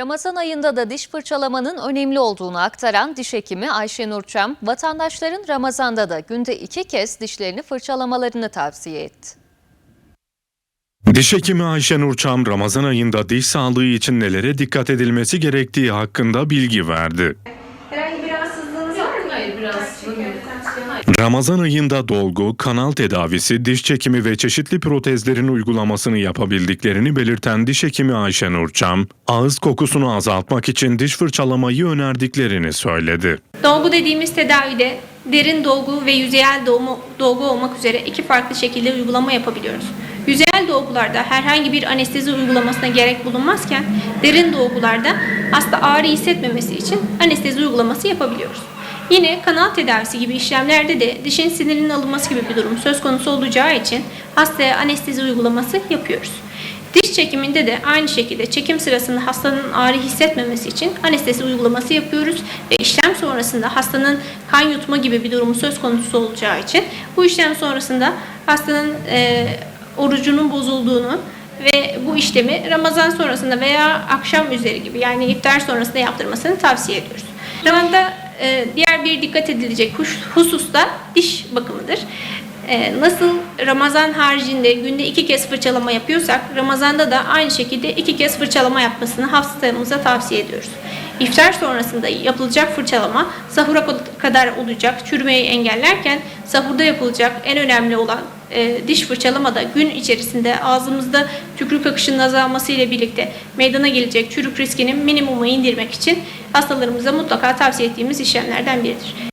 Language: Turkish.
Ramazan ayında da diş fırçalamanın önemli olduğunu aktaran diş hekimi Ayşe Nurçam, vatandaşların Ramazan'da da günde iki kez dişlerini fırçalamalarını tavsiye etti. Diş hekimi Ayşe Nurçam Ramazan ayında diş sağlığı için nelere dikkat edilmesi gerektiği hakkında bilgi verdi. Herhangi bir Ramazan ayında dolgu, kanal tedavisi, diş çekimi ve çeşitli protezlerin uygulamasını yapabildiklerini belirten diş hekimi Ayşe Nurçam, ağız kokusunu azaltmak için diş fırçalamayı önerdiklerini söyledi. Dolgu dediğimiz tedavide derin dolgu ve yüzeyel dolgu, dolgu olmak üzere iki farklı şekilde uygulama yapabiliyoruz. Yüzeyel dolgularda herhangi bir anestezi uygulamasına gerek bulunmazken derin dolgularda hasta ağrı hissetmemesi için anestezi uygulaması yapabiliyoruz. Yine kanal tedavisi gibi işlemlerde de dişin sinirinin alınması gibi bir durum söz konusu olacağı için hastaya anestezi uygulaması yapıyoruz. Diş çekiminde de aynı şekilde çekim sırasında hastanın ağrı hissetmemesi için anestezi uygulaması yapıyoruz ve işlem sonrasında hastanın kan yutma gibi bir durumu söz konusu olacağı için bu işlem sonrasında hastanın e, orucunun bozulduğunu ve bu işlemi Ramazan sonrasında veya akşam üzeri gibi yani iftar sonrasında yaptırmasını tavsiye ediyoruz. Ramazan'da e, diğer bir dikkat edilecek hus- husus da diş bakımıdır. Ee, nasıl Ramazan haricinde günde iki kez fırçalama yapıyorsak Ramazan'da da aynı şekilde iki kez fırçalama yapmasını hastamıza tavsiye ediyoruz. İftar sonrasında yapılacak fırçalama sahura kadar olacak çürümeyi engellerken sahurda yapılacak en önemli olan e, diş fırçalama da gün içerisinde ağzımızda tükürük akışının azalması ile birlikte meydana gelecek çürük riskinin minimuma indirmek için hastalarımıza mutlaka tavsiye ettiğimiz işlemlerden biridir.